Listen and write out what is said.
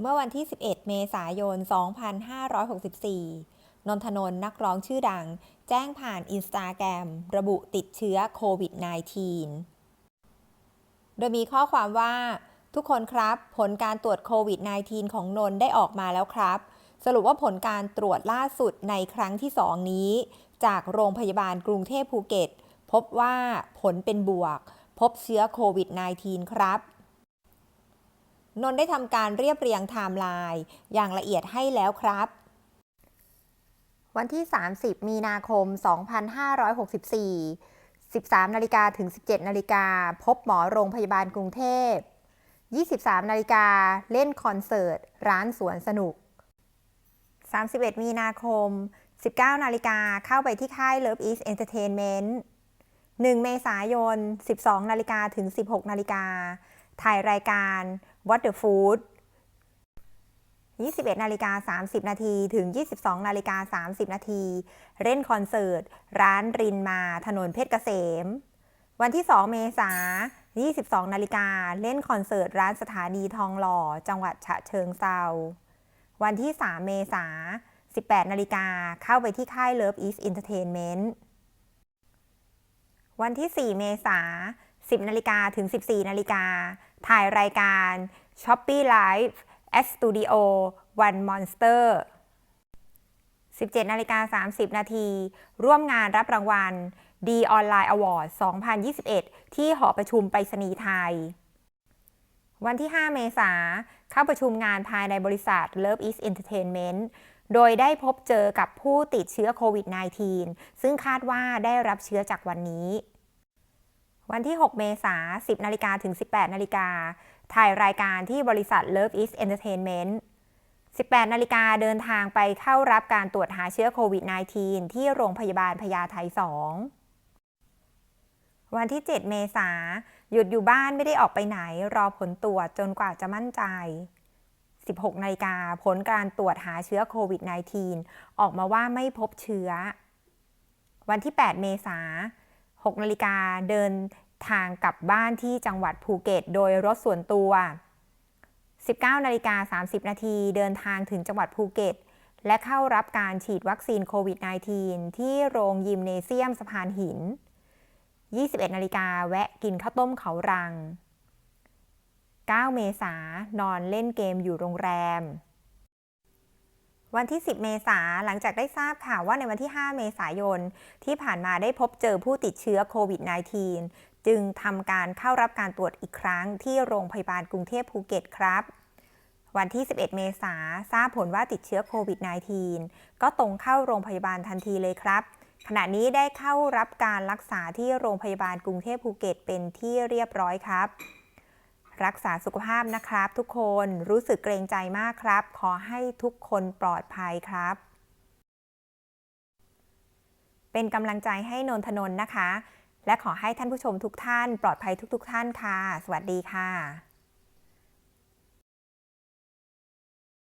เมื่อวันที่ 11 เมษายน 2564 นนทนนนักร้องชื่อดัง แจ้งผ่านอินสตาแกรมระบุติดเชื้อโควิด -19 โดยมีข้อความว่า ทุกคนครับ ผลการตรวจโควิด -19 ของนนได้ออกมาแล้วครับ สรุปว่าผลการตรวจล่าสุดในครั้งที่ 2 นี้ จากโรงพยาบาลกรุงเทพภูเก็ต พบว่าผลเป็นบวก พบเชื้อโควิด -19 ครับ นนได้ทำการเรียบเรียงไทม์ไลน์อย่างละเอียดให้แล้วครับ วันที่ 30 มีนาคม 2564 13นาฬิกาถึง 17นาฬิกาพบหมอโรงพยาบาลกรุงเทพ 23นาฬิกาเล่นคอนเสิร์ต ร้านสวนสนุก 31 มีนาคม 19นาฬิกาเข้าไปที่ค่าย Love East Entertainment 1 เมษายน 12นาฬิกาถึง 16นาฬิกาถ่ายรายการ What the Food 21นาฬิกา30 นาทีถึง 22นาฬิกา30 นาทีเล่นคอนเสิร์ต ร้านรินมาถนนเพชรเกษม วันที่ 2 เมษายน22นาฬิกาเล่นคอนเสิร์ต ร้านสถานีทองหล่อ จังหวัดฉะเชิงเซาวันที่ 3 เมษายน18นาฬิกาเข้าไปที่ค่าย Love East Entertainment วันที่ 4 เมษายน10นาฬิกาถึง 14นาฬิกา ถ่ายรายการ Shopee Live at Studio One Monster 17นาฬิกา30 นาที ร่วมงานรับรางวัล D Online Award 2021 ที่หอประชุมไปรษณีย์ไทย วันที่ 5 เมษาเข้าประชุมงานภายในบริษัท Love East Entertainment โดยได้พบเจอกับผู้ติดเชื้อโควิด -19 ซึ่งคาดว่าได้รับเชื้อจากวันนี้ วันที่ 6 เมษา10 นาฬิกาถึง 18 นาฬิกา ถ่ายรายการที่บริษัท Love East Entertainment 18 นาฬิกาเดินทางไปเข้ารับการตรวจหาเชื้อโควิด -19 ที่โรงพยาบาลพญาไท 2 วันที่ 7 เมษาหยุดอยู่บ้านไม่ได้ออกไปไหน รอผลตรวจจนกว่าจะมั่นใจ 16 นาฬิกาผลการตรวจหาเชื้อโควิด -19 ออกมาว่าไม่พบเชื้อ วันที่ 8 เมษา6นาฬิกาเดิน ทางกลับบ้านที่จังหวัดภูเก็ต โดยรถส่วนตัว 19นาฬิกา30 นาทีเดินทางถึงจังหวัดภูเก็ต และเข้ารับการฉีดวัคซีนโควิด -19 ที่โรงยิมเนเซียมสะพานหิน 21นาฬิกาแวะกินข้าวต้มเขารัง 9 เมษานอนเล่นเกมอยู่โรงแรม วันที่ 10 เมษาหลังจากได้ทราบข่าวว่าในวันที่ 5 เมษายน ที่ผ่านมาได้พบเจอผู้ติดเชื้อโควิด -19 จึงทำการเข้ารับการตรวจอีกครั้งที่โรงพยาบาลกรุงเทพภูเก็ตครับ วันที่ 11 เมษาทราบผลว่าติดเชื้อโควิด -19 ก็ตรงเข้าโรงพยาบาลทันทีเลยครับ ขณะนี้ได้เข้ารับการรักษาที่โรงพยาบาลกรุงเทพภูเก็ตเป็นที่เรียบร้อยครับ รักษาสุขภาพนะครับ ทุกคนรู้สึกเกรงใจมากครับ ขอให้ทุกคนปลอดภัยครับเป็นกำลังใจให้นนทนนท์นะคะ และขอให้ท่านผู้ชมทุกท่าน ปลอดภัยทุก ๆ ท่านค่ะ สวัสดีค่ะ